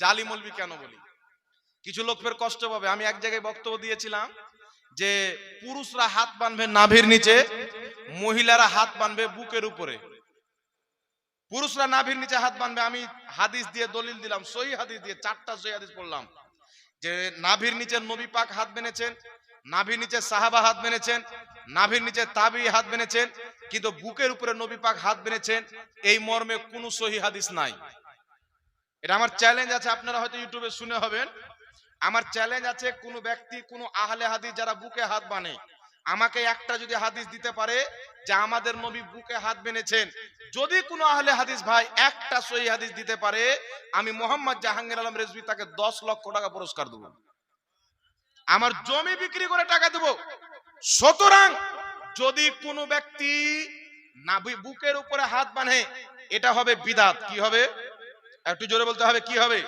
জালি মলবি কেন বলি? কিছু লোক ফের কষ্ট পাবে। আমি এক জায়গায় বক্তব্য দিয়েছিলাম যে, পুরুষরা হাত বাঁধবে নাভির নিচে, মহিলারা হাত বাঁধবে বুকের উপরে। পুরুষরা নাভির নিচে হাত বাঁধবে। আমি হাদিস দিয়ে দলিল দিলাম, সহি হাদিস দিয়ে, চারটা সহি হাদিস পড়লাম। যে, নাভির নিচে নবী পাক হাত বেঁধেছেন, নাভির নিচে সাহাবা হাত বেঁধেছেন, নাভির নিচে তাবি হাত বেঁধেছেন, কিন্তু বুকের উপরে নবী পাক হাত বেঁধেছেন, এই মর্মে কোনো সহি হাদিস নাই। এটা আমার চ্যালেঞ্জ আছে, আপনারা হয়তো ইউটিউবে শুনে হবেন। আমার চ্যালেঞ্জ আছে কোন ব্যক্তি, কোন আহলে হাদিস যারা বুকে হাত বানে আমাকে একটা যদি হাদিস দিতে পারে যে আমাদের নবী বুকে হাত বেঁধেছেন, যদি কোনো আহলে হাদিস ভাই একটা সহি হাদিস দিতে পারে, আমি মোহাম্মদ জাহাঙ্গীর আলম রেজবি তাকে দশ লক্ষ টাকা পুরস্কার দেবো। আমার জমি বিক্রি করে টাকা দেবো। সুতরাং যদি কোনো ব্যক্তি নাভি বুকের উপরে হাত বাঁধে এটা হবে বিদাত। কি হবে? একটু জোরে বলতে হবে, কি হবে?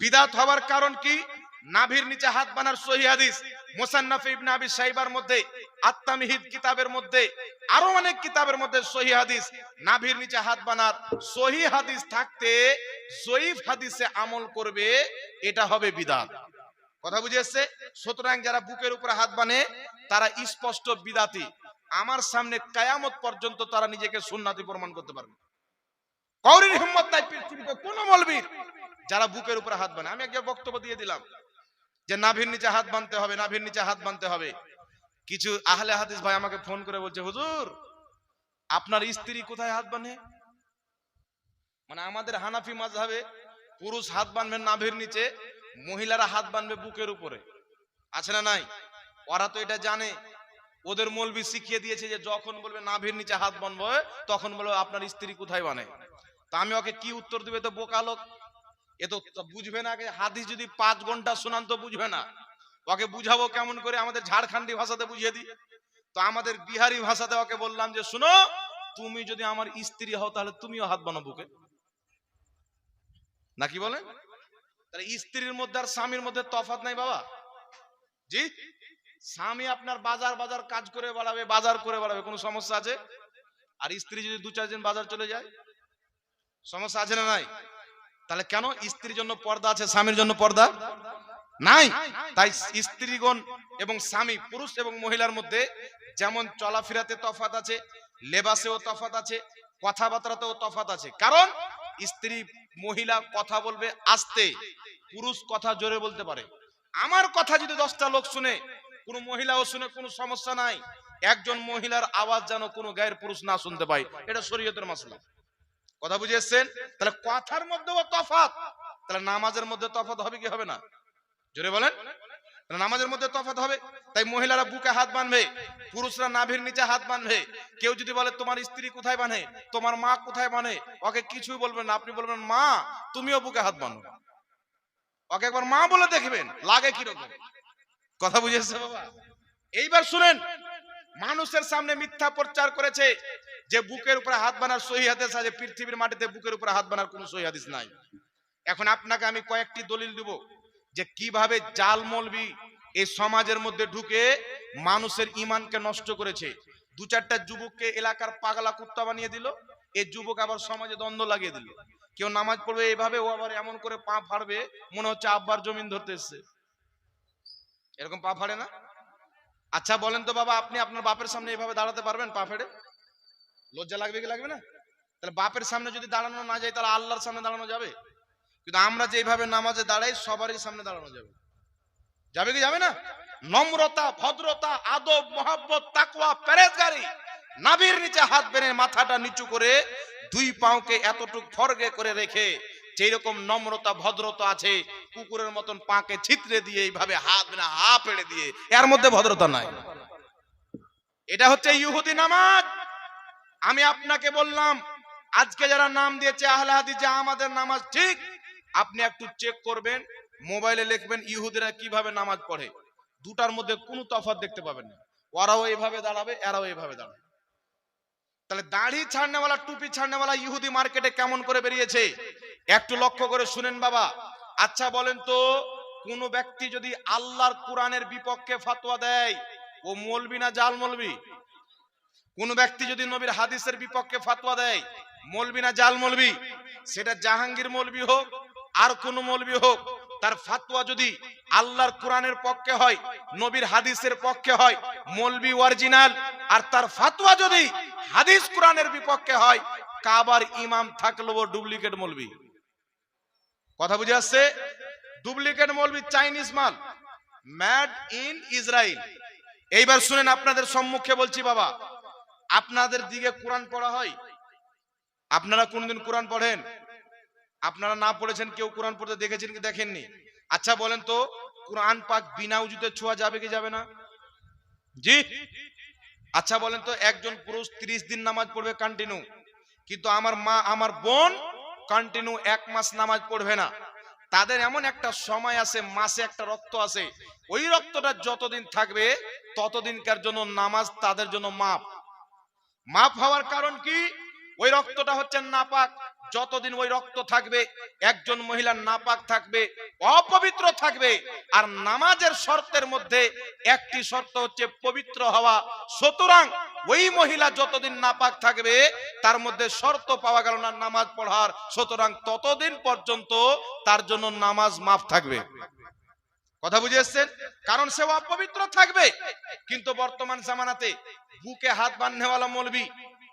বিদাত হওয়ার কারণ কি? নাভির নিচে হাত বানার সহি হাদিস, মুসান্নাফ ইবনে আবি সাইবার মধ্যে, আত্মামিহিদ কিতাবের মধ্যে, আরও অনেক কিতাবের মধ্যে সহি হাদিস, নাভির নিচে হাত বানার সহি হাদিস থাকতে জয়ীফ হাদিসে আমল করবে, এটা হবে বিদাত। কথা বুঝে এসছে? সুতরাং যারা বুকের উপরে হাত বানে, তারা স্পষ্ট বিদাতি। আমার সামনে কায়ামত পর্যন্ত তারা নিজেকে সুন্নাতি প্রমাণ করতে পারবে। কৌরির হিম্মত নাই পৃথিবীতে, কোন মলবীর। যারা বুকের উপরে হাত বানে আমি একজন বক্তব্য দিয়ে দিলাম যে নাভির নিচে হাত বানতে হবে, নাভির নিচে হাত বানতে হবে। কিছু আহলে হাদিস ভাই আমাকে ফোন করে বলছে, হুজুর, আপনার স্ত্রী কোথায় হাত বাঁধে মানে আমাদের হানাফি মাযহাবে পুরুষ হাত বাঁধবে নাভির নিচে, মহিলারা হাত বাঁধবে বুকের উপরে। আছে না নাই? ওরা তো এটা জানে। ওদের মলবি শিখিয়ে দিয়েছে যে যখন বলবে নাভির নিচে হাত বানবো, তখন বলবে আপনার স্ত্রী কোথায় বানে? তা আমি ওকে কি উত্তর দিবে? তো বোকা লোক। এ তো বুঝবে না হাদিস যদি পাঁচ ঘণ্টা শোনান তো বুঝবে না। ওকে বুঝাবো কেমন করে? আমাদের ঝাড়খণ্ডী ভাষাতে বুঝিয়ে দিই। তো আমাদের বিহারি ভাষাতে ওকে বললাম যে, শুনো, তুমি যদি আমার স্ত্রী হও, তাহলে তুমিও হাত বানো বুকে। নাকি বলেন তাহলে স্ত্রীর মধ্যে আর স্বামীর মধ্যে তফাৎ নাই বাবা। জি? স্বামী আপনার বাজার বাজার কাজ করে বাড়াবে, বাজার করে বাড়াবে, কোনো সমস্যা আছে? আর স্ত্রী যদি দু চার দিন বাজার চলে যায়? সমস্যা আছে না নাই? তাহলে কেন স্ত্রীর জন্য পর্দা আছে, স্বামীর জন্য পর্দা নাই? তাই স্ত্রীগণ এবং স্বামী, পুরুষ এবং মহিলার মধ্যে যেমন চলাফেরাতে তফাত আছে, লেবাসেও তফাত আছে, কথাবার্তাতেও তফাত আছে। কারণ স্ত্রী মহিলা কথা বলবে আস্তে, পুরুষ কথা জোরে বলতে পারে। আমার কথা যদি দশটা লোক শুনে, কোনো মহিলাও শুনে, কোনো সমস্যা নাই। একজন মহিলার আওয়াজ যেন কোনো গায়ের পুরুষ না শুনতে পায়, এটা শরীয়তের মাসলা। কথা বুঝে এসছেন তাহলে কথার মধ্যেও তফাত তাহলে নামাজের মধ্যে তফাত হবে কি হবে না? জোরে বলেন। নামাজের মধ্যে তফাত হবে? তাই মহিলারা বুকে হাত বাঁধবে, পুরুষরা নাভির নিচে হাত বাঁধবে। কেউ যদি বলে, তোমার স্ত্রী কোথায় বাঁধে? তোমার মা কোথায় বাঁধে? ওকে কিছুই বলবেন না। আপনি বলবেন, মা, তুমিও বুকে হাত বাঁধো। ওকে একবার মা বলে দেখবেন, লাগে কীরকম? কথা বুঝেছে বাবা? এইবার শুনেন, মানুষের সামনে মিথ্যা প্রচার করেছে। যে বুকের উপরে হাত বানার সহি হাদিস আছে, পৃথিবীর মাটিতে বুকের উপরে হাত বানার কোনো সহি হাদিস নাই। এখন আপনাকে আমি কয়েকটি দলিল দিব যে কীভাবে জাল মলবি এই সমাজের মধ্যে ঢুকে মানুষের ইমানকে নষ্ট করেছে। দু চারটা যুবককে এলাকার পাগলা কুত্তা বানিয়ে দিল, এই যুবক আবার সমাজে দ্বন্দ্ব লাগিয়ে দিল। কেউ নামাজ পড়বে এইভাবে ও আবার এমন করে পা ফাড়বে, মনে হচ্ছে আব্বার জমিন ধরতে এসছে। এরকম পা ফাড়ে না? আচ্ছা বলেন তো বাবা, আপনি আপনার বাপের সামনে এইভাবে দাঁড়াতে পারবেন পা ফেড়ে? লজ্জা লাগবে কি লাগবে না? তাহলে বাপের সামনে যদি দাঁড়ানো না যায়, তাহলে আল্লাহর সামনে দাঁড়ানো যাবে? কিন্তু আমরা যেভাবে নামাজে দাঁড়াই, সবারই সামনে দাঁড়ানো যাবে। যাবে কি যাবে না? নম্রতা, ভদ্রতা, আদব, মহাব্বত, তাকওয়া, পেরেজগারি, নাভির নিচে হাত বেড়ে মাথাটা নিচু করে দুই পাওকে এতটুক ফরগে করে রেখে যেই রকম নম্রতা, ভদ্রতা আছে, কুকুরের মতন পাকে ছিতরে দিয়ে এইভাবে হাত না হা পেড়ে দিয়ে, এর মধ্যে ভদ্রতা নাই। এটা হচ্ছে ইহুদি নামাজ। আমি আপনাকে বললাম, আজকে যারা নাম দিয়েছে আহলে যে আমাদের নামাজ ঠিক, আপনি একটু চেক করবেন মোবাইলে লিখবেন ইহুদিরা কীভাবে নামাজ পড়ে। দুটার মধ্যে কোনো তফাৎ দেখতে পাবেন না। ওরাও এইভাবে দাঁড়াবে, এরাও এইভাবে দাঁড়াবে। তাহলে দাড়ি ছাড়নেওয়ালা, টুপি ছাড়নেওয়ালা ইহুদি মার্কেটে কেমন করে বেরিয়েছে? একটু লক্ষ্য করে শুনেন বাবা। আচ্ছা বলেন তো, কোন ব্যক্তি যদি আল্লাহর কোরআনের বিপক্ষে ফতোয়া দেয়, ও মলবি না জাল মলবি? কোন ব্যক্তি যদি নবীর হাদিসের বিপক্ষে ফতোয়া দেয়, মলবি না জাল মলবি, সেটা জাহাঙ্গীর মলবি হোক, আর কোন মৌলবি হোক, তার ফাতোয়া যদি আল্লাহর কোরআনের পক্ষে হয়, নবীর হাদিসের পক্ষে হয়, মৌলবি অরিজিনাল, আর তার ফাতোয়া যদি হাদিস কোরআনের বিপক্ষে হয়, কাবার ইমাম থাকলেও ডুপ্লিকেট মলবি। কথা বুঝে আসছে? ডুপ্লিকেট মলবি চাইনিজ মাল ম্যাড ইন ইসরায়েল এইবার শুনেন আপনাদের সম্মুখে বলছি বাবা আপনাদের দিকে কোরআন পড়া হয়? আপনারা কোনদিন কোরআন পড়েন? আপনারা না পড়েছেন, কেউ কোরআন পড়তে দেখেছেন কি দেখেননি? আচ্ছা বলেন তো, কোরআন পাক বিনা উজুতে ছোঁয়া যাবে কি যাবে না? জি। আচ্ছা বলেন তো, একজন পুরুষ ত্রিশ দিন নামাজ পড়বে কন্টিনিউ কিন্তু আমার মা, আমার বোন কন্টিনিউ এক মাস নামাজ পড়বে না। তাদের এমন একটা সময় আছে, মাসে একটা রক্ত আছে। ওই রক্তটা যতদিন থাকবে, ততদিনকার জন্য নামাজ তাদের জন্য মাপ মাপ হওয়ার কারণ কি? ওই রক্তটা হচ্ছে নাপাক। যতদিন ওই রক্ত থাকবে, একজন মহিলা নাপাক থাকবে, অপবিত্র থাকবে, আর নামাজের শর্তের মধ্যে একটি শর্ত হচ্ছে পবিত্র হওয়া। সুতরাং ওই মহিলা যতদিন নাপাক থাকবে, তার মধ্যে শর্ত পাওয়া গেল না নামাজ পড়ার। সুতরাং ততদিন পর্যন্ত তার জন্য নামাজ মাফ থাকবে। কথা বুঝে এসছেন? কারণ সে অপবিত্র থাকবে। কিন্তু বর্তমান জামানাতে বুকে হাত বাঁধনেওয়ালা মলবি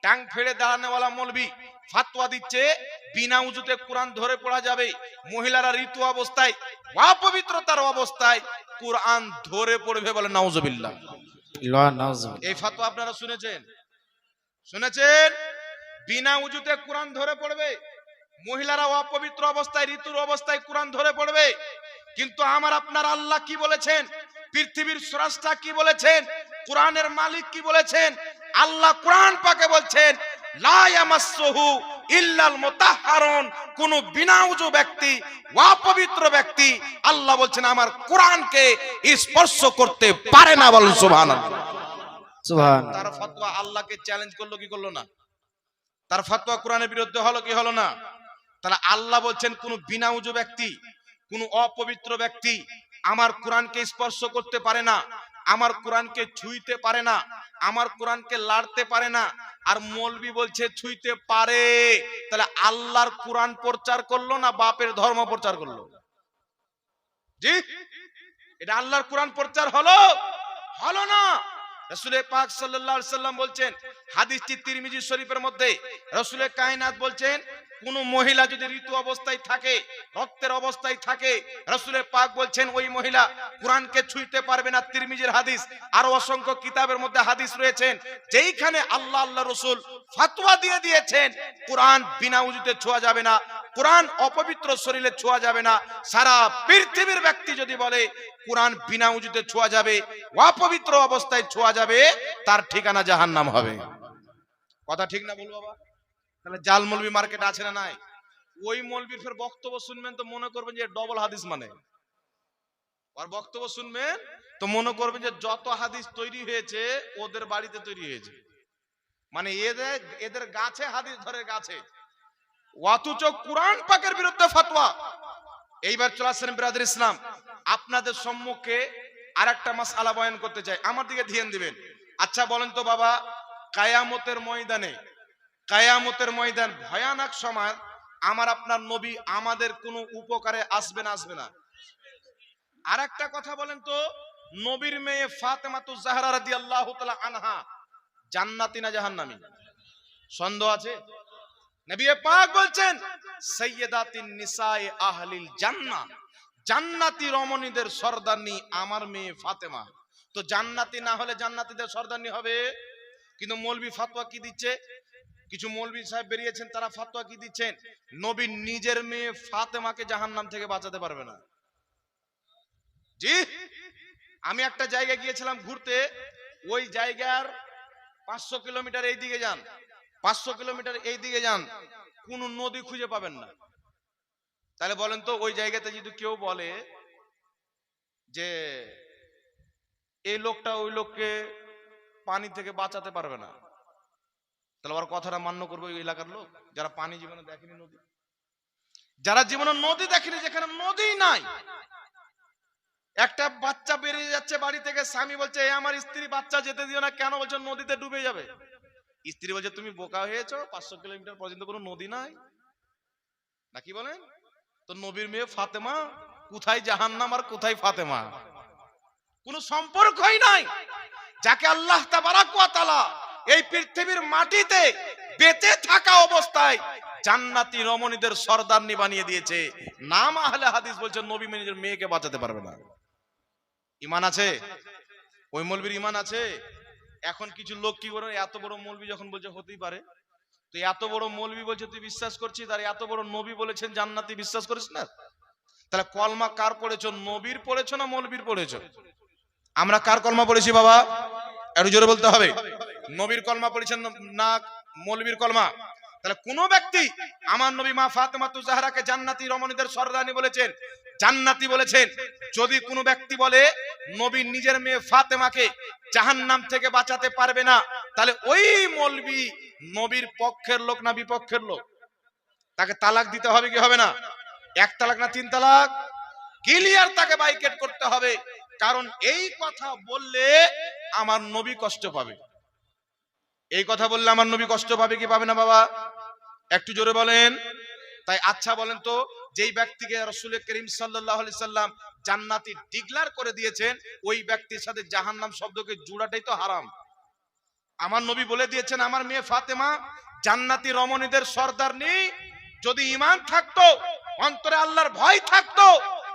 টাং ফেড়ে দাঁড়ানোওয়ালা মলবি ফাতোয়া দিচ্ছে বিনা উজুতে কোরআন ধরে পড়া যাবে। মহিলারা ঋতু অবস্থায় অপবিত্রতার অবস্থায় কোরআন ধরে পড়বে বলে নাউজুবিল্লাহ। এই ফাতোয়া আপনারা শুনেছেন? শুনেছেন? বিনা উজুতে কোরআন ধরে পড়বে। মহিলারা অপবিত্র অবস্থায় ঋতুর অবস্থায় কোরআন ধরে পড়বে। কিন্তু আমার আপনার আল্লাহ কি বলেছেন? পৃথিবীর স্রষ্টা কি বলেছেন? কোরআনের মালিক কি বলেছেন? আল্লাহ কোরআন পাকে বলছেন লা ইল্লাল মুতাহহারুন কোন বিনা ব্যক্তি অপবিত্র ব্যক্তি আল্লাহ বলছেন আমার কোরআনকে স্পর্শ করতে পারে না বলেন সুবহানাল্লাহ। সুবহান। তার ফতোয়া আল্লাহকে চ্যালেঞ্জ করল কি করল না? তার ফতোয়া কোরআনের বিরুদ্ধে হলো কি হলো না? তাহলে আল্লাহ বলছেন কোন বিনা উজু ব্যক্তি কোন অপবিত্র ব্যক্তি আমার কোরআনকে স্পর্শ করতে পারে না, আমার কোরআনকে ছুঁইতে পারে না, আমার কোরআনকে লাড়তে পারে না, আর মৌলবি বলছে ছুঁইতে পারে, তাহলে আল্লাহর কোরআন প্রচার করল না বাপের ধর্ম প্রচার করল? জি? এটা আল্লাহর কোরআন প্রচার হলো? হলো না। রসুলের পাক সাল্লাম বলছেন, হাদিসটি তিরমিজি শরীফের মধ্যে রসুলের কায়নাত বলছেন কোন মহিলা যদি ঋতু অবস্থায় থাকে, রক্তের অবস্থায় থাকে, রসুলের পাক বলছেন, ওই মহিলা কোরআনকে ছুঁইতে পারবে না। তিরমিজির হাদিস, আরও অসংখ্য কিতাবের মধ্যে হাদিস রয়েছেন যেইখানে আল্লাহ আল্লাহ রসুল ফাতোয়া দিয়ে দিয়েছেন, কোরআন বিনা উজুতে ছোঁয়া যাবে না, কোরআন অপবিত্র শরীরে ছোঁয়া যাবে না। সারা পৃথিবীর ব্যক্তি যদি বলে, কোরআন বিনা উজুতে ছোঁয়া যাবে, অপবিত্র অবস্থায় ছোঁয়া যাবে, তার ঠিকানা জাহান্নাম হবে। কথা ঠিক না বলব বাবা? তাহলে জাল মলবি মার্কেট আছে না নাই? ওই মলবির ফের বক্তব্য শুনবেন তো মনে করবেন যে ডবল হাদিস মানে। আর বক্তব্য শুনবেন তো মনে করবেন যে যত হাদিস তৈরি হয়েছে, ওদের বাড়িতে তৈরি হয়েছে। মানে এদের এদের গাছে হাদিস ধরে গাছে। অথচ কোরআন পাকের বিরুদ্ধে ফতোয়া এইবার চলে আসছেন ব্রাদার ইসলাম। আপনাদের সম্মুখে আর একটা মাস আলা বয়ান করতে চাই। আমার দিকে ধ্যান দিবেন। আচ্ছা বলেন তো বাবা, কায়ামতের ময়দানে কায়ামতের ময়দান ভয়ানক সময়, আমার আপনার নবী আমাদের কোনো উপকারে আসবে না আসবে না। আর একটা কথা বলেন তো, নবীর মেয়ে ফাতেমাতু জাহরা রাদিয়াল্লাহু তাআলা আনহা জান্নাতি না জাহান্নামী? সন্দেহ আছে? নবী পাক বলছেন, সাইয়্যিদাতিন নিসায়ে আহলিল জান্নাহ। জান্নাতি রমণীদের সর্দারনি আমার মেয়ে ফাতেমা। তো জান্নাতি না হলে জান্নাতীদের সর্দারনি হবে? কিন্তু মৌলবি ফাতোয়া কি দিচ্ছে? কিছু মৌলবি সাহেব বেরিয়েছেন, তারা ফাতোয়া কি দিচ্ছেন? নবী নিজের মেয়ে ফাতেমাকে জাহান্নাম থেকে বাঁচাতে পারবে না। জি? আমি একটা জায়গায় গিয়েছিলাম ঘুরতে, ওই জায়গার পাঁচশো কিলোমিটার এই দিকে যান, পাঁচশো কিলোমিটার এই দিকে যান, কোন নদী খুঁজে পাবেন না। তাহলে বলেন তো, ওই জায়গাতে যদি কেউ বলে যে এই লোকটা ওই লোককে পানি থেকে বাঁচাতে পারবে না। তাহলে ওর কথাটা মান্য করবে ওই এলাকার লোক? যারা পানি জীবনে দেখেনি নদী। যারা জীবনে নদী দেখেনি, যেখানে নদী নাই। একটা বাচ্চা বেরিয়ে যাচ্ছে বাড়ি থেকে, স্বামী বলছে, এ আমার স্ত্রী, বাচ্চা যেতে দিও না কেন? বলছো, নদীতে ডুবে যাবে। স্ত্রী বলছে, তুমি বোকা হয়েছো, পাঁচশো কিলোমিটার পর্যন্ত কোনো নদী নাই। নাকি বলেন? তো নবীর মেয়ে ফাতেমা, কোথায় জাহান্নাম আর কোথায় ফাতেমা? কোনো সম্পর্কই নাই। যাকে আল্লাহ তাবারাক ওয়া তাআলা এই পৃথিবীর মাটিতে বেঁচে থাকা অবস্থায় জান্নাতি রমণীদের সর্দারনি বানিয়ে দিয়েছে। নাম আহলে হাদিস বলছে, নবী নিজের মেয়েকে বাঁচাতে পারবে না। ইমান আছে? ওই মৌলবীর ইমান আছে? এখন কিছু লোক কি করে, এত বড় মৌলবী যখন বলছে, হতেই পারে। তুই এত বড় মৌলবী বলছে, তুই বিশ্বাস করছিস? আর এত বড় নবী বলেছেন, জান্নাতি বিশ্বাস করিস না? তাহলে কলমা কার পড়েছো? নবীর পড়েছো না মৌলবীর পড়েছো? আমরা কার কলমা পড়েছি বাবা? একটু জোরে বলতে হবে। নবীর কলমা পড়েছেন না মৌলবীর কলমা? তাহলে কোন ব্যক্তি আমার নবী মা ফাতেমা তু জাহরাকে জান্নাতি রমণীদের সরদানি বলেছেন, জান্নাতি বলেছেন। যদি কোনো ব্যক্তি বলে, নবী নিজের মেয়ে ফাতেমাকে জাহান্নাম থেকে বাঁচাতে পারবে না, তাহলে ওই মৌলবী নবীর পক্ষের লোক না বিপক্ষের লোক? তাকে তালাক দিতে হবে কি হবে না? এক তালাক না তিন তালাক? ক্লিয়ার তাকে বাইকেট করতে হবে, কারণ এই কথা বললে আমার নবী কষ্ট পাবে। এই কথা বললে আমার নবী কষ্ট পাবে কি পাবে না বাবা? একটু জোরে বলেন। তাই আচ্ছা বলেন তো, যেই ব্যক্তিকে রসুল করিম সাল্লাহ সাল্লাম জান্নাতি ডিগলার করে দিয়েছেন, ওই ব্যক্তির সাথে জাহান্নাম শব্দকে জুড়াটাই তো হারাম। আমার নবী বলে দিয়েছেন, আমার মেয়ে ফাতেমা জান্নাতি রমণীদের সর্দার নেই। যদি ইমান থাকতো, অন্তরে আল্লাহর ভয় থাকতো,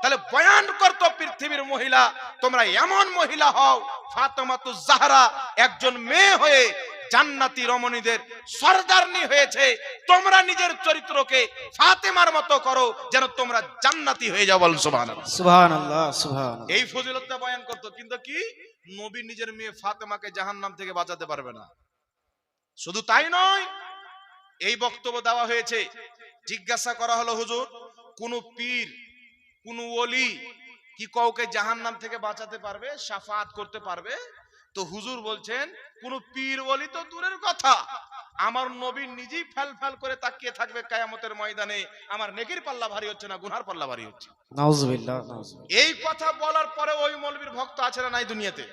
তাহলে বয়ান করতো পৃথিবীর মহিলা, তোমরা এমন মহিলা হও ফাতেমাতু জাহারা, একজন মেয়ে হয়ে জান্নাতি রমণীদের সর্দারনি হয়েছে। তোমরা নিজের চরিত্রকে ফাতেমার মতো করো যেন তোমরা জান্নাতি হয়ে যাও বল সুবহানাল্লাহ। সুবহান আল্লাহ সুবহান এই ফজিলতটা বয়ান করতো কিন্তু কি? নবী নিজের মেয়ে ফাতেমাকে জাহান্নাম থেকে বাঁচাতে পারবে না। শুধু তাই নয় এই বক্তব্য দেওয়া হয়েছে জিজ্ঞাসা করা হলো হুজুর কোন পীর কোন ওলি কি কাউকে জাহান্নাম থেকে বাঁচাতে পারবে সাফাত করতে পারবে? তো হুজুর বলছেন কোন পীর ওলি তো দূরের কথা। আমার নবী নিজেই ফেল ফেল করে তাকিয়ে থাকবে কায়ামতের ময়দানে। আমার নেকির পাল্লা ভারী হচ্ছে না গুনার পাল্লা ভারী হচ্ছে। এই কথা বলার পরে ওই মৌলবীর ভক্ত আছে না নাই দুনিয়াতে?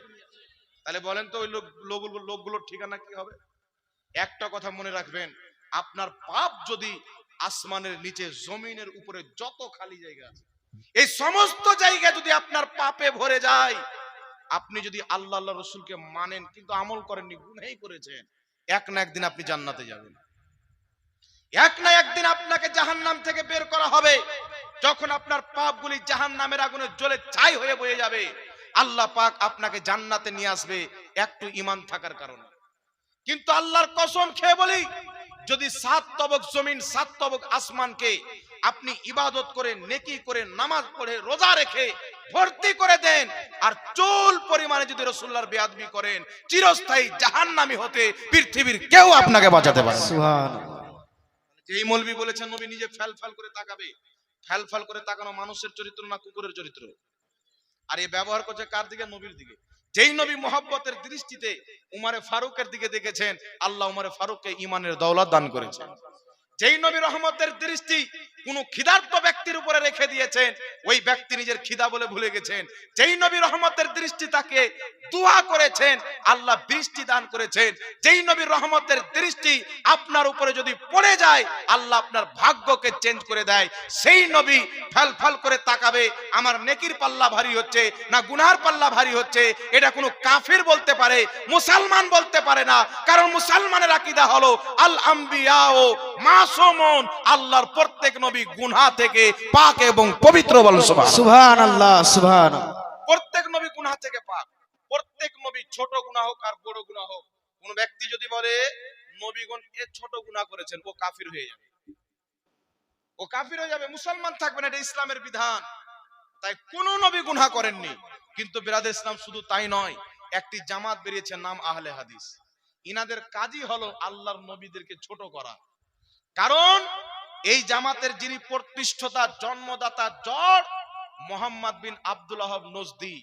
তাহলে বলেন তো ওই লোক লোকগুলোর ঠিকানা কি হবে? একটা কথা মনে রাখবেন আপনার পাপ যদি আসমানের নিচে জমিনের উপরে যত খালি জায়গা আছে এই সমস্ত জায়গা যদি আপনার পাপে ভরে যায় আপনি যদি আল্লাহ আল্লাহ রসুলকে মানেন, কিন্তু আমল করেননি, গুনাই করেছেন, এক না একদিন আপনি জান্নাতে যাবেন। এক না একদিন আপনাকে জাহান্নাম থেকে বের করা হবে, যখন আপনার পাপগুলি জাহান্নামের আগুনে জ্বলে ছাই হয়ে বয়ে যাবে। আল্লাহ পাক আপনাকে জান্নাতে নিয়ে আসবে একটু ইমান থাকার কারণে। কিন্তু আল্লাহর কসম খেয়ে বলি, যদি সাত তবক জমিন, সাত তবক আসমানকে আপনি ইবাদত করে নেকি করে নামাজ পড়ে রোজা রেখে ভর্তি করে দেন। আর চুল পরিমাণে যদি রসুল্লাহর বেয়াদবি করেন চিরস্থায়ী জাহান্নামি হতে পৃথিবীর কেউ আপনাকে বাঁচাতে পারে এই মৌলবি বলেছেন নবী নিজে ফ্যাল ফ্যাল করে তাকাবে। ফ্যাল ফ্যাল করে তাকানো মানুষের চরিত্র না কুকুরের চরিত্র? আর এই ব্যবহার করছে কার দিকে? নবীর দিকে। যেই নবী মোহাব্বতের দৃষ্টিতে উমারে ফারুকের দিকে দেখেছেন আল্লাহ উমারে ফারুককে ইমানের দৌলত দান করেছেন। যেই নবী রহমতের দৃষ্টি কোন খিদার্ত ব্যক্তির উপরে রেখে দিয়েছেন, ওই ব্যক্তি নিজের খিদা বলে ভুলে গেছেন। যেই নবী রহমতের দৃষ্টি তাকে দোয়া করেছেন, আল্লাহ বৃষ্টি দান করেছেন। যেই নবীর রহমতের দৃষ্টি আপনার উপরে যদি পড়ে যায়, আল্লাহ আপনার ভাগ্যকে চেঞ্জ করে দেয়। সেই নবী ফেল ফেল করে তাকাবে, আমার নেকির পাল্লা ভারী হচ্ছে না গুনার পাল্লা ভারী হচ্ছে? এটা কোনো কাফির বলতে পারে, মুসলমান বলতে পারে না। কারণ মুসলমানের আকীদা হলো আল আম্বিয়া ও মাসুমুন আল্লাহর প্রত্যেক নবী গুনাহ থেকে পাক এবং পবিত্র বল সুবহান সুবহান আল্লাহ সুবহান প্রত্যেক নবী গুনাহ থেকে পাক প্রত্যেক নবী ছোট গুনাহ হোক আর বড় গুনাহ হোক। কোন ব্যক্তি যদি বলে নবীগণ এ ছোট গুনাহ করেছেন ও কাফির হয়ে যাবে। ও কাফির হয়ে যাবে মুসলমান থাকবে না এটা ইসলামের বিধান। তাই কোন নবী গুনাহ করেননি। কিন্তু বিরাদের ইসলাম শুধু তাই নয় একটি জামাত বেরিয়েছে নাম আহলে হাদিস। ইনাদের কাজই হলো আল্লাহর নবীদেরকে ছোট করা। কারণ এই জামাতের যিনি প্রতিষ্ঠতা, জন্মদাতা জড় মোহাম্মদ বিন আব্দুল আহব নজদি।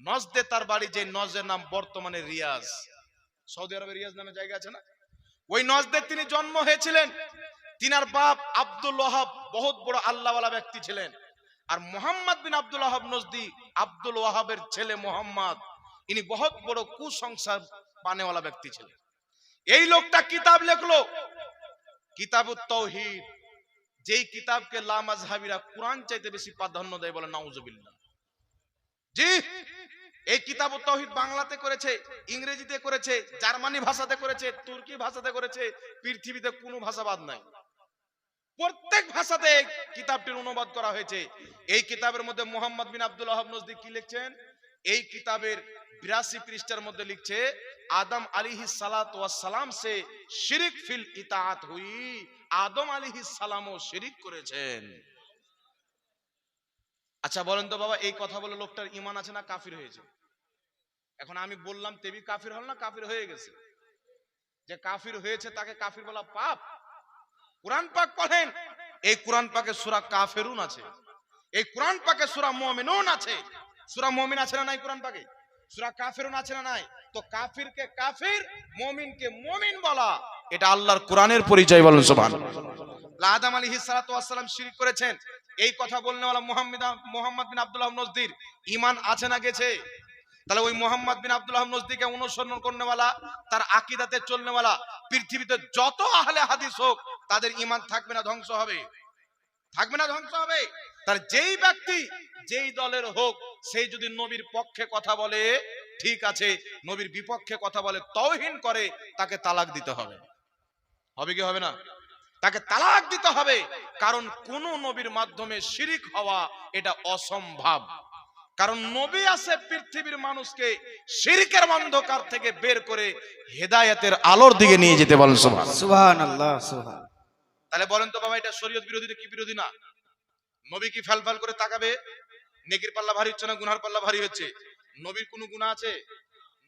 নজদে তার বাড়ি যে নজদের নাম বর্তমানে রিয়াজ। সৌদি আরবের রিয়াজ নামে জায়গা আছে না? ওই নজদে তিনি জন্ম হয়েছিলেন। তিনার বাপ আব্দুল ওহাব বহুত বড় আল্লাহওয়ালা ব্যক্তি ছিলেন। আর মোহাম্মদ বিন আব্দুল ওয়াহাব নজদি আব্দুল ওয়াহাবের ছেলে মোহাম্মদ, ইনি বহুত বড় কুসংসার পানেওয়ালা ব্যক্তি ছিলেন। এই লোকটা কিতাব লেখলো কিতাবুত তৌহিদ যেই কিতাবকে লামাজহাবিরা কোরআন চাইতে বেশি প্রাধান্য দেয় বলে নাউজুবিল্লাহ। জি, এই কিতাব তৌহিদ বাংলাতে করেছে, ইংরেজিতে করেছে, জার্মানি ভাষাতে করেছে, তুর্কি ভাষাতে করেছে, পৃথিবীতে কোনো ভাষাবাদ নাই। প্রত্যেক ভাষাতে কিতাবটির অনুবাদ করা হয়েছে। এই কিতাবের মধ্যে মোহাম্মদ বিন আব্দুল নজদি কি লিখছেন? এই কিতাবের বিরাশি পৃষ্ঠার মধ্যে লিখছে, আদম আলিহি সালাম সে শিরিক ফিল ইতাআত হুই। আদম আলিহি সালামও শিরিক করেছেন। আচ্ছা বলেন তো বাবা, এই কথা বলে লোকটার ইমান আছে না কাফির হয়েছে? এখন আমি বললাম তেবি কাফির হল না? কাফির হয়ে গেছে। যে কাফির হয়েছে তাকে কাফির বলা পাপ। কোরআন পাক পড়েন, এই কোরআন পাকে সূরা কাফেরুন আছে। এই কোরআন পাকে সূরা মুমিনুন আছে। সূরা মুমিন আছে না নাই কোরআন পাকে? সূরা কাফিরুন আছে না নাই? তো কাফিরকে কাফির, মুমিনকে মুমিন বলা। এটা আল্লাহর কোরআনের পরিচয় বলেন সুবহানাল্লাহ আদম করেছেন। এই কথা মোহাম্মদ বিন আব্দুল্লাহ নজদির ইমান আছে না গেছে? তাহলে ওই মোহাম্মদ বিন আব্দুল্লাহ নজদিকে অনুসরণ করনেওয়ালা তার আকিদাতে চলনেওয়ালা পৃথিবীতে যত আহলে হাদিস হোক, তাদের ইমান থাকবে না, ধ্বংস হবে। থাকবে না, ধ্বংস হবে। তার যেই ব্যক্তি যেই দলের হোক সেই যদি নবীর পক্ষে কথা বলে, ঠিক আছে, নবীর বিপক্ষে কথা বলে তৌহিন করে, তাকে তালাক দিতে হবে। হবে কি হবে না? তাকে তালাক দিতে হবে। কারণ কোন নবীর মাধ্যমে শিরিক হওয়া এটা অসম্ভব। কারণ নবী আছে পৃথিবীর মানুষকে শিরিকের অন্ধকার থেকে বের করে হেদায়েতের আলোর দিকে নিয়ে যেতে বলেন, সুবহান। সুবহান আল্লাহ সুবহান। তাহলে বলেন তো বাবা, এটা শরীয়ত বিরোধী কি বিরোধী না? নবী কি ফাল ফাল করে তাকাবে? নেকির পাল্লা ভারী হচ্ছে না, গুনার পাল্লা ভারী হচ্ছে? নবীর কোনো গুনাহ আছে?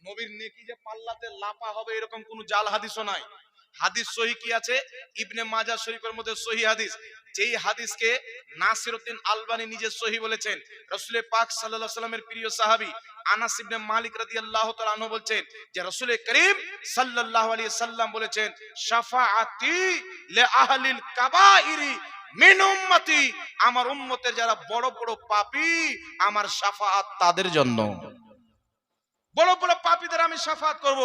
নবীর নেকি যে পাল্লাতে লাপা হবে, এরকম কোনো জাল হাদিসও নাই। হাদিস সহি কি আছে? ইবনে মাজাহ শরীফের মধ্যে সহি হাদিস। যেই হাদিসকে নাসিরউদ্দিন আলবানী নিজে সহি বলেছেন রাসূল পাক সাল্লাল্লাহু আলাইহি সাল্লামের প্রিয় সাহাবী আনাস ইবনে মালিক রাদিয়াল্লাহু তাআলা আনহু বলছেন যে রাসূল করিম সাল্লাল্লাহু আলাইহি সাল্লাম বলেছেন, শাফাআতি লি আহলিল কাবাইরি মিন উম্মতি। আমার উম্মতের যারা বড় বড় পাপী, আমার শাফাআত তাদের জন্য। বড় বড় পাপীদের আমি শাফাত করব।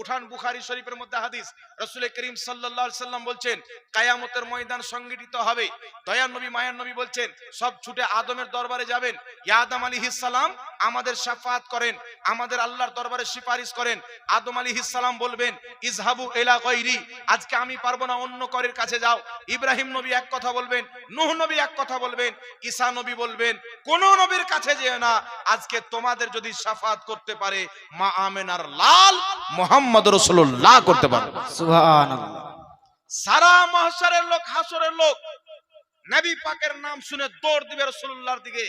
উঠান বুখারী শরীফের মধ্যে হাদিস। রাসূল করিম আলাইহি সাল্লাম বলছেন, কিয়ামতের ময়দান সংগঠিত হবে। দয়ার নবী, মায়ার নবী বলছেন, সব ছুটে আদমের দরবারে যাবেন। ইয়া আদম আলাইহিস সালাম, আমাদের শাফাত করেন, আমাদের আল্লাহর দরবারে সুপারিশ করেন। আদম আলাইহিস সালাম বলবেন, ইজহাবু ইলা গায়রি, আজকে আমি পারব না, অন্য করের কাছে যাও। ইব্রাহিম নবী এক কথা বলবেন, নূহ নবী এক কথা বলবেন, ঈসা নবী বলবেন, কোন নবীর কাছে যেও না। আজকে তোমাদের যদি শাফাত করতে পারে, মা আমেনার লাল মোহাম্মদ রাসূলুল্লাহ করতে পারবে সারা মহশরের লোক হাসরের লোক নবী পাকের নাম শুনে দৌড় দিবে রাসূলুল্লাহর দিকে।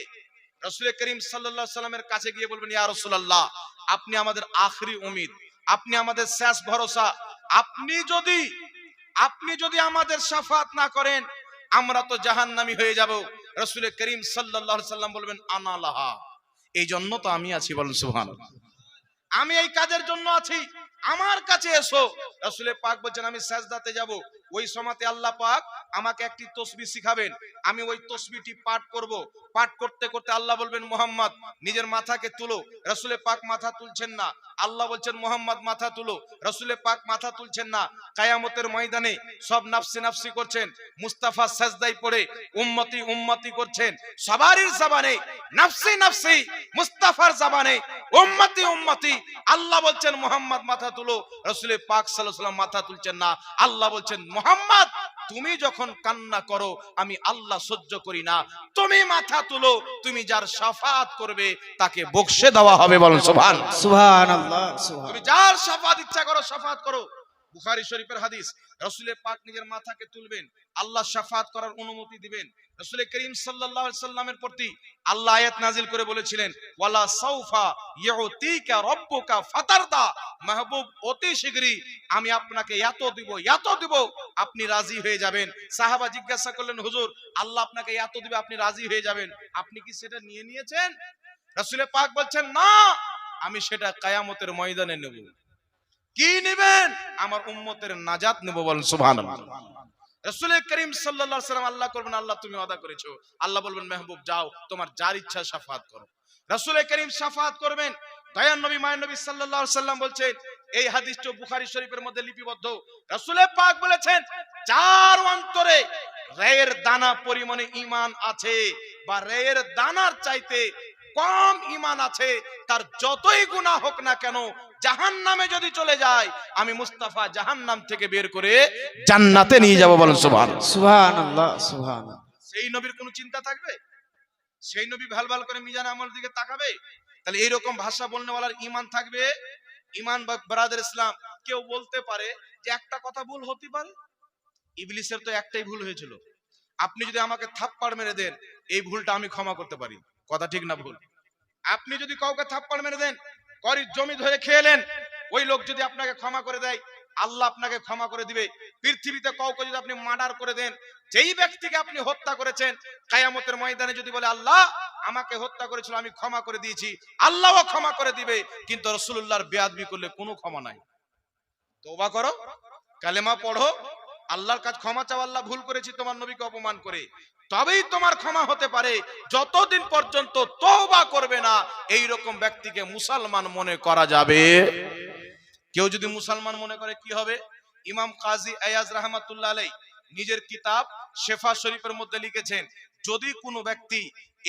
রাসূল করিম সাল্লাল্লাহু সাল্লামের কাছে গিয়ে বলবেন ইয়া রাসূলুল্লাহ আপনি আমাদের আখরি উমিদ আপনি আমাদের শেষ ভরসা। আপনি যদি আপনি যদি আমাদের শাফাত না করেন আমরা তো জাহান্নামী হয়ে যাব। রাসূল করিম আলাইহি সাল্লাম বলবেন আনা লাহা। এই জন্য তো আমি আছি বলেন সুবহানাল্লাহ। আমি এই কাজের জন্য আছি। আমার কাছে এসো। আসলে পাক বলছেন, আমি সাজদাতে যাব। ওই সময়তে আল্লাহ পাক আমাকে একটি তসবি শিখাবেন। আমি ওই তসবিটি পাঠ করব। পাঠ করতে করতে আল্লাহ বলবেন, মোহাম্মদ, নিজের মাথাকে তুলো। রাসূলের পাক মাথা তুলছেন না। আল্লাহ বলছেন, মোহাম্মদ, মাথা তুলো। রাসূলের পাক মাথা তুলছেন না। কায়ামতের ময়দানে সব নাফসি নাফসি করছেন। মুস্তাফা সাজদাই পড়ে উম্মতি উম্মতি করছেন। সবারই জবানে, নাফসি নাফসি, মুস্তাফার জবানে, উম্মতি উম্মতি। আল্লাহ বলছেন, মোহাম্মদ, মাথা তুলো। রসুলের পাক ওয়াসাল্লাম মাথা তুলছেন না। আল্লাহ বলছেন, মোহাম্মদ তুমি যখন কান্না করো আমি আল্লাহ সহ্য করি না। তুমি মাথা তুলো তুমি যার সাফাত করবে তাকে বকশে দেওয়া হবে বলেন সুবহান। সুবহান। আল্লাহ তুমি যার সাফাত ইচ্ছা করো সাফাত করো। বুখারী শরীফের হাদিস, রাসূলের পাক নিজের মাথাকে তুলবেন, আল্লাহ শাফাত করার অনুমতি দিবেন। রাসূল করিম আলাইহি সাল্লামের প্রতি আল্লাহ আয়াত নাজিল করে বলেছিলেন, ওয়ালা সাউফা ইউতিকা রাব্বুকা ফাতারদা। মাহবুব, অতি শীঘ্রই আমি আপনাকে এত দিব এত দিব, আপনি রাজি হয়ে যাবেন। সাহাবা জিজ্ঞাসা করলেন, হুজুর, আল্লাহ আপনাকে এত দিবে, আপনি রাজি হয়ে যাবেন? আপনি কি সেটা নিয়ে নিয়েছেন? রাসূলের পাক বলছেন, না, আমি সেটা কায়ামতের ময়দানে নেব। কি নেবেন? আমার উম্মতের নাজাত নেব বলেন, সুবহানাল্লাহ। রাসূল করিম আলাইহি সাল্লাম আল্লাহ করবেন, আল্লাহ তুমি ওয়াদা করেছ। আল্লাহ বলবেন, মেহবুব, যাও, তোমার যার ইচ্ছা শাফাত করো। রাসূল করিম শাফাত করবেন। দয়ান নবী, মায়ের নবী আলাইহি সাল্লাম বলছেন, এই বুখারী শরীফের মধ্যে লিপিবদ্ধ। রাসূলের পাক বলেছেন, যার অন্তরে দানা পরিমাণে ইমান আছে বা রেয়ের দানার চাইতে কম ইমান আছে, তার যতই গুনাহ হোক না কেন জাহান নামে যদি চলে যায় আমি মুস্তাফা জাহান নাম থেকে বের করে জান্নাতে নিয়ে যাব বলেন সুবহান সুবহানাল্লাহ সুবহানাল্লাহ। সেই নবীর কোনো চিন্তা থাকবে? সেই নবী ভালো ভালো করে মিজান আমল দিকে তাকাবে? তাহলে এইরকম ভাষা বলনেওয়ালার ইমান থাকবে? ইমান বা ব্রাদার ইসলাম কেউ বলতে পারে যে একটা কথা ভুল হতে পারে? ইবলিসের তো একটাই ভুল হয়েছিল। আপনি যদি আমাকে থাপ্পড় মেরে দেন এই ভুলটা আমি ক্ষমা করতে পারি। কথা ঠিক না ভুল? আপনি যদি কাউকে থাপ্পড় মেরে দেন করি জমি ধরে খেলেন ওই লোক যদি আপনাকে ক্ষমা করে দেয়, আল্লাহ আপনাকে ক্ষমা করে দিবে। পৃথিবীতে কাউকে যদি আপনি মার্ডার করে দেন, যেই ব্যক্তিকে আপনি হত্যা করেছেন, কায়ামতের ময়দানে যদি বলে, আল্লাহ, আমাকে হত্যা করেছিল, আমি ক্ষমা করে দিয়েছি। আল্লাহও ক্ষমা করে দিবে। কিন্তু রসুল্লাহর বেয়াদবি করলে কোনো ক্ষমা নাই। তোবা করো, কালেমা পড়ো আল্লাহর কাছে ক্ষমা চাও আল্লাহ ভুল করেছি, তোমার নবীকে অপমান করে। তবেই তোমার ক্ষমা হতে পারে। যতদিন পর্যন্ত তওবা করবে না এই রকম ব্যক্তিকে মুসলমান মনে করা যাবে। কেউ যদি মুসলমান মনে করে, কি হবে? ইমাম কাজী আয়াজ রহমাতুল্লাহ আলাই নিজের কিতাব শেফা শরীফের মধ্যে লিখেছেন, যদি কোনো ব্যক্তি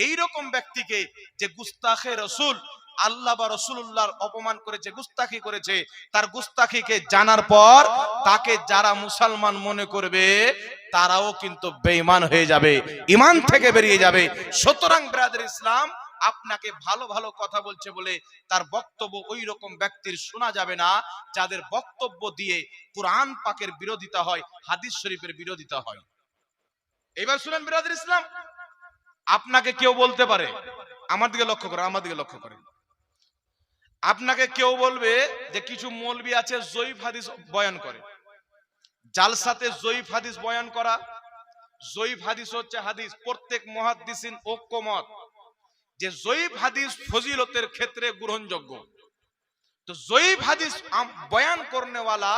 এই রকম ব্যক্তিকে, যে গুস্তাখে রসুল আল্লাহ বা রসুল্লাহর অপমান করেছে, গুস্তাখি করেছে, তার গুস্তাখিকে জানার পর তাকে যারা মুসলমান মনে করবে, তারাও কিন্তু বেঈমান হয়ে যাবে ইমান থেকে বেরিয়ে যাবে। সুতরাং ব্রাদার ইসলাম, আপনাকে ভালো ভালো কথা বলছে বলে তার বক্তব্য ওই রকম ব্যক্তির শোনা যাবে না, যাদের বক্তব্য দিয়ে কোরআন পাকের বিরোধিতা হয়, হাদিস শরীফের বিরোধিতা হয়। এবার শুনেন বিরাদের ইসলাম, আপনাকে কেউ বলতে পারে? আমার দিকে লক্ষ্য করে, আমার দিকে লক্ষ্য করেন। আপনাকে কেউ বলবে যে কিছু মৌলবি আছে, জয়ীফ হাদিস বয়ান করে। জালসাতে জয়ীফ হাদিস বয়ান করা। জয়ীফ হাদিস হচ্ছে হাদিস প্রত্যেক মহাদ্দিসিন ঐক্যমত যে জয়ীফ হাদিস ফজিলতের ক্ষেত্রে গ্রহণযোগ্য। তো জয়ীফ হাদিস বয়ান করনেওয়ালা,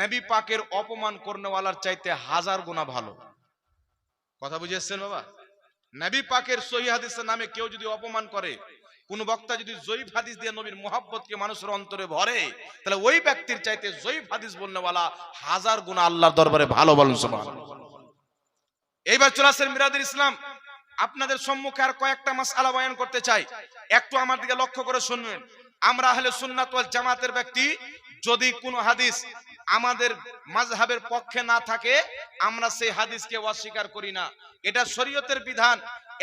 নবী পাকের অপমান করনেওয়ালার চাইতে হাজার গুণা ভালো। কথা বুঝে বাবা? নবী পাকের সহি হাদিসের নামে কেউ যদি অপমান করে কোন বক্তা যদি জয়ীফ হাদিস দিয়ে নবীর মোহাব্বতকে মানুষের অন্তরে ভরে, তাহলে ওই ব্যক্তির চাইতে জয়ীফ হাদিস বলনেওয়ালা হাজার গুণা আল্লাহর দরবারে ভালো বলেন সুবহানাল্লাহ। এইবার চলে আসেন মিরাদুল ইসলাম। আপনাদের সম্মুখে আর কয়েকটা মাসআলা বয়ান করতে চাই। একটু আমার দিকে লক্ষ্য করে শুনবেন। আমরা আহলে সুন্নাত জামাতের ব্যক্তি, যদি কোনো হাদিস আমাদের মাঝহাবের পক্ষে না থাকে, আমরা সেই হাদিসকে অস্বীকার করি না। এটা শরীয়তের বিধান।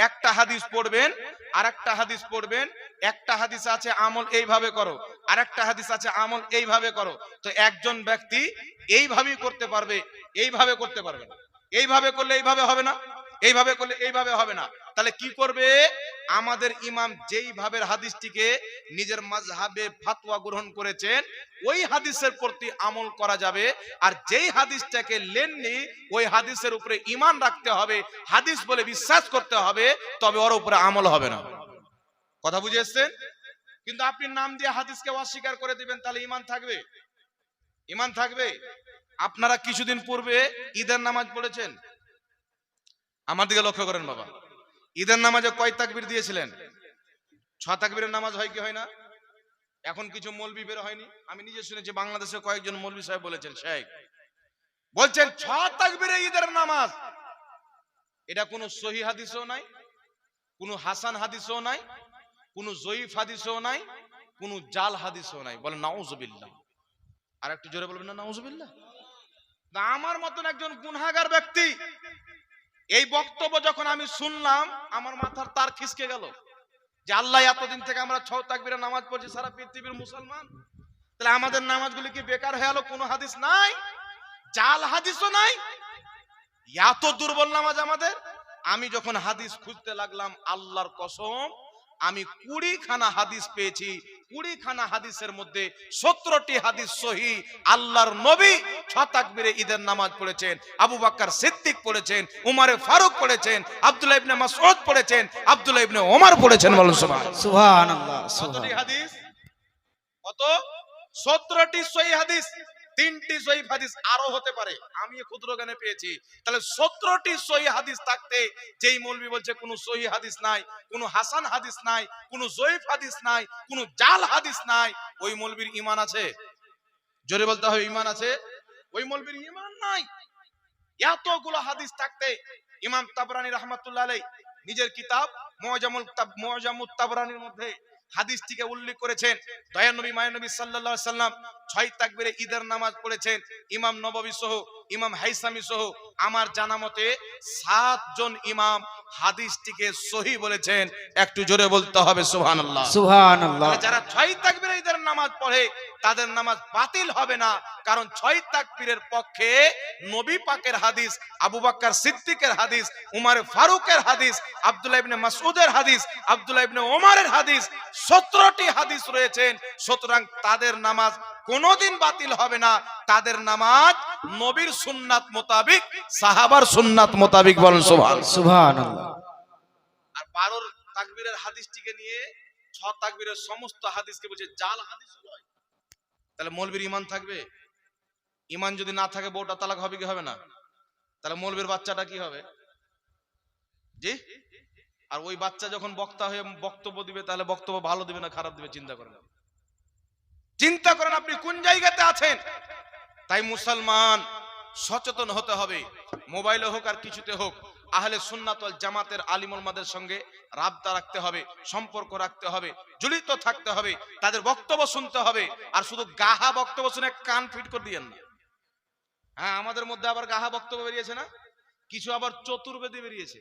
একটা হাদিস পড়বেন আর একটা হাদিস পড়বেন, একটা হাদিস আছে, আমল এইভাবে করো আর একটা হাদিস আছে, আমল এইভাবে করো। তো একজন ব্যক্তি এইভাবেই করতে পারবে, এইভাবে করতে পারবে না। এইভাবে করলে এইভাবে হবে না। এইভাবে করলে এইভাবে হবে না। তাহলে কি করবে? আমাদের ইমাম যেই ভাবের হাদিসটিকে নিজের মাযহাবে ফাতোয়া গ্রহণ করেছেন, ওই হাদিসের প্রতি আমল করা যাবে। আর যেই হাদিসটাকে লেননি, ওই হাদিসের উপরে ইমান রাখতে হবে, হাদিস বলে বিশ্বাস করতে হবে, তবে ওর উপরে আমল হবে না। কথা বুঝে এসছেন? কিন্তু আপনি নাম দিয়ে হাদিসকে অস্বীকার করে দিবেন, তাহলে ইমান থাকবে? ইমান থাকবে? আপনারা কিছুদিন পূর্বে ঈদের নামাজ পড়েছেন? আমার দিকে লক্ষ্য করেন বাবা। ঈদের নামাজে কয় তাকবির দিয়েছিলেন? ছ তাকবীরের নামাজ হয় কি হয় না? এখন কিছু মৌলবি বের হয়নি। আমি নিজে শুনেছি বাংলাদেশে কয়েকজন মৌলবি সাহেব বলেছেন, শেখ। বলছেন, ছ তাকবীরে ঈদের নামাজ। এটা কোনো সহি হাদিসও নাই, কোনো হাসান হাদিসও নাই, কোনো জয়ীফ হাদিসও নাই, কোনো জাল হাদিসও নাই। বলে নাউজুবিল্লাহ। আর একটু জোরে বলবেন না, নাউজুবিল্লাহ? না, আমার মতন একজন গুনহাগার ব্যক্তি এই বক্তব্য যখন আমি শুনলাম, আমার মাথার তার খিসকে গেল। যে আল্লাহ এতদিন থেকে আমরা ছ তাকবিরে নামাজ পড়ছি, সারা পৃথিবীর মুসলমান। তাহলে আমাদের নামাজগুলি কি বেকার হয়ে গেল? কোনো হাদিস নাই? জাল হাদিসও নাই? এত দুর্বল নামাজ আমাদের? আমি যখন হাদিস খুঁজতে লাগলাম, আল্লাহর কসম আমি কুড়ি খানা হাদিস পেয়েছি কুড়ি খানা হাদিসের মধ্যে সতেরোটি হাদিস সহি। আল্লাহর নবী ছতাকবিরে ঈদের নামাজ পড়েছেন আবু বাক্কার সিদ্দিক পড়েছেন উমারে ফারুক পড়েছেন আব্দুল্লাহ ইবনে মাসউদ পড়েছেন আব্দুল্লাহ ইবনে ওমর পড়েছেন বলুন সুবহান। সুবহানাল্লাহ কতটি হাদিস? কত? সতেরোটি সহি হাদিস। তিনটি সহি হাদিস আরও হতে পারে। আমি ক্ষুদ্র জ্ঞানে পেয়েছি। তাহলে সতেরোটি সহি হাদিস থাকতে যেই মৌলবি বলছে, কোনো সহি হাদিস নাই, কোনো হাসান হাদিস নাই, কোনো জয়ীফ হাদিস নাই, কোনো জাল হাদিস নাই, ওই মৌলবির ইমান আছে? জোরে বলতে হবে ইমান আছে? ওই মৌলবির ইমান নাই। এতগুলো হাদিস থাকতে ইমাম তাবরানি রহমাতুল্লাহ আলাই নিজের কিতাব মুআজামুল তাব মুআজামুত তাবরানীর মধ্যে হাদিসটিকে উল্লেখ করেছেন দয়া নবী মায়া নবী সাল্লাল্লাহু আলাইহি সাল্লাম ছয় তাকবীরে ঈদের নামাজ পড়েছেন ইমাম নববী সহ ইমাম হাইসামি সহ। আমার জানা মতে সাতজন ইমাম হাদিসটিকে সহি বলেছেন একটু জোরে বলতে হবে সুবহানাল্লাহ। তাহলে যারা ছয় তাকবীরে ঈদের নামাজ পড়ে তাদের নামাজ বাতিল হবে না কারণ ছয় তাকবীরের পক্ষে নবী পাকের হাদিস আবু বাক্কার সিদ্দিকের হাদিস উমার ফারুকের হাদিস আব্দুল্লাহ ইবনে মাসউদের হাদিস আব্দুল্লাহ ইবনে ওমরের হাদিস 17টি হাদিস রয়েছেন সুতরাং তাদের নামাজ কোনোদিন বাতিল হবে না। তাদের নামাজ নবীর সুন্নাত মোতাবিক সাহাবার সুন্নাত মোতাবিক বলেন সুবহানাল্লাহ সুবহানাল্লাহ। আর বারোর তাকবীরের হাদিসটিকে নিয়ে ছ তাকবীরের সমস্ত হাদিসকে বলছে জাল হাদিস নয়। তাহলে মৌলবীর ইমান থাকবে? ইমান যদি না থাকে বউটা তালাক হবে কি হবে না? তাহলে মৌলবীর বাচ্চাটা কি হবে? জি? আর ওই বাচ্চা যখন বক্তা হয়ে বক্তব্য দিবে, তাহলে বক্তব্য ভালো দিবে না খারাপ দিবে, চিন্তা করেন চিন্তা করেন আপনি কোন জায়গাতে আছেন? তাই মুসলমান সচেতন হতে হবে। মোবাইলে হোক আর কিছুতে হোক, আহলে সুন্নাতল জামাতের আলিমুলমাদের সঙ্গে রাবতা রাখতে হবে, সম্পর্ক রাখতে হবে, জড়িত থাকতে হবে, তাদের বক্তব্য শুনতে হবে, আর শুধু গাহা বক্তব্য শুনে কান ফিট করে দিয়েন না। হ্যাঁ আমাদের মধ্যে আবার গাহা বক্তব্য বেরিয়েছে না? কিছু আবার চতুর্বেদী বেরিয়েছে।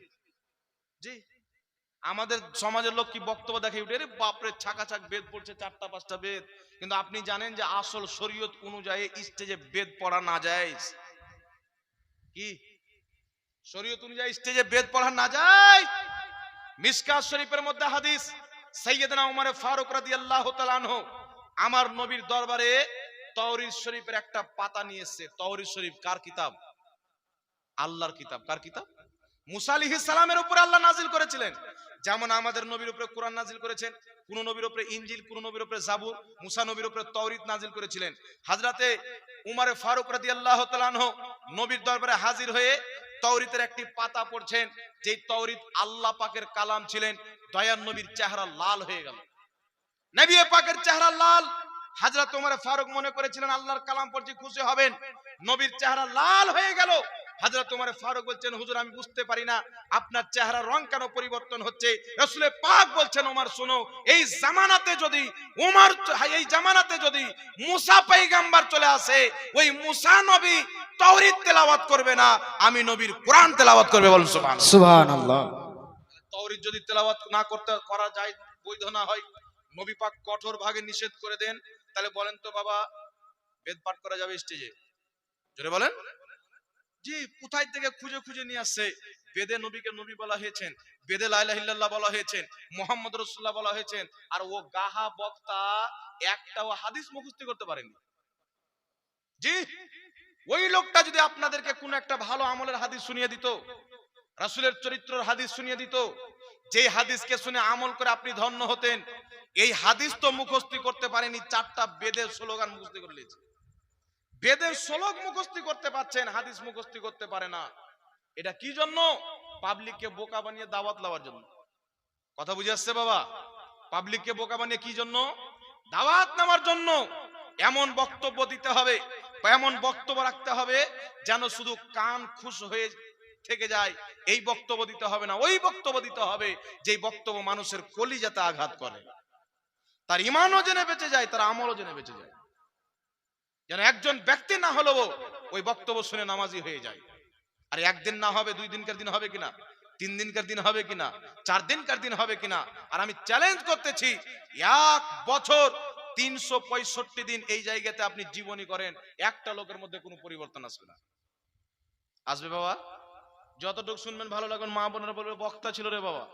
জি। আমাদের সমাজের লোক কি বক্তব্য দেখে উঠে রে বাপরে ছাকা ছাক বেদ পড়ছে, চারটা পাঁচটা বেদ। কিন্তু আপনি জানেন যে আসল শরীয়ত অনুযায়ী স্টেজে বেদ পড়া না যায়। কি? শরীয়ত অনুযায়ী স্টেজে বেদ পড়া না যায়? মিসকাত শরীফের মধ্যে হাদিস সৈয়দনা উমর ফারুক রাদিয়াল্লাহু তাআলা আনহু, আমার নবীর দরবারে তওরিত শরীফের একটা পাতা নিয়ে এসেছে শরীফ কার কিতাব? আল্লাহর কিতাব। কার কিতাব? মুসা আলাইহিস সালামের উপর আল্লাহ নাজিল করেছিলেন। যেমন আমাদের নবীর উপরে কোরআন নাজিল করেছেন, কোন নবীর উপরে ইনজিল, কোন নবীর উপরে জাবুর, মুসা নবীর উপরে তওরিত নাজিল করেছিলেন। হাজরাতে উমারে ফারুক রাদিয়াল্লাহু তাআলা আনহু নবীর দরবারে হাজির হয়ে তৌরিতের একটি পাতা পড়ছেন, যেই তৌরিত আল্লাহ পাকের কালাম ছিলেন, দয়ার নবীর চেহারা লাল হয়ে গেল। নবী পাকের চেহারা লাল। হাজরত ওমর ফারুক মনে করেছিলেন, আল্লাহর কালাম পড়ছে, খুশি হবেন। নবীর চেহারা লাল হয়ে গেল। হাজরত ওমর ফারুক বলছেন হুজুর আমি বুঝতে পারি না আপনার চেহারা রং কেন পরিবর্তন হচ্ছে? রসুলের পাক বলছেন ওমর শোনো এই জামানাতে যদি ওমর এই জামানাতে যদি মুসা পয়গাম্বার চলে আসে ওই মুসা নবী তাওরীত তেলাওয়াত করবে না আমি নবীর কোরআন তেলাওয়াত করবে বলুন সুবহানাল্লাহ। সুবহানাল্লাহ। তাওরীত যদি তেলাওয়াত না করতে করা যায় বৈধ না হয় নবী পাক কঠোর ভাগে নিষেধ করে দেন তাহলে বলেন তো বাবা বেদ পাঠ করা যাবে স্টেজে। জোরে বলেন। জি, কোথায় থেকে খুঁজে খুঁজে নিয়ে আসছে? বেদে নবীকে নবী বলা হয়েছেন, বেদে লাইলা ইল্লাল্লাহ বলা হয়েছেন, মোহাম্মদ রসুল্লাহ বলা হয়েছেন, আর ও গাহা বক্তা একটাও হাদিস করতে পারেনি। জি, ওই লোকটা যদি আপনাদেরকে কোন একটা ভালো আমলের হাদিস শুনিয়ে দিত, রাসূলের চরিত্রের হাদিস শুনিয়ে দিত যে হাদিসকে শুনে আমল করে আপনি ধন্য হতেন, এই হাদিস তো মুখস্থি করতে পারেনি, চারটা বেদের স্লোগান মুখস্থি করে বেদের শ্লোক মুখস্থি করতে পারছেন, হাদিস মুখস্থি করতে পারে না। এটা কি জন্য? পাবলিককে বোকা বানিয়ে দাওয়াত লাওয়ার জন্য। কথা বুঝে আসছে বাবা? পাবলিককে বোকা বানিয়ে কি জন্য? দাওয়াত নেওয়ার জন্য। এমন বক্তব্য দিতে হবে এমন বক্তব্য রাখতে হবে, যেন শুধু কান খুশ হয়ে থেকে যায়। এই বক্তব্য দিতে হবে না, ওই বক্তব্য দিতে হবে যে বক্তব্য মানুষের কলিজাতে আঘাত করে। তার ইমানও জেনে বেঁচে যায়, তার আমলও জেনে বেঁচে যায়। যেন একজন ব্যক্তি না হলেও ওই বক্তব্য শুনে নামাজি হয়ে যায়। আর একদিন না হবে, দুই দিনকার দিন হবে কিনা? তিন দিনকার দিন হবে কিনা? চার দিনকার দিন হবে কিনা? আর আমি চ্যালেঞ্জ করতেছি, এক বছর তিনশো পঁয়ষট্টি দিন এই জায়গাতে আপনি জীবনী করেন, একটা লোকের মধ্যে কোনো পরিবর্তন আসবে না। আসবে বাবা? যতটুকু শুনবেন ভালো লাগবে, মা বোনেরা বলবে, বক্তা ছিল রে বাবা।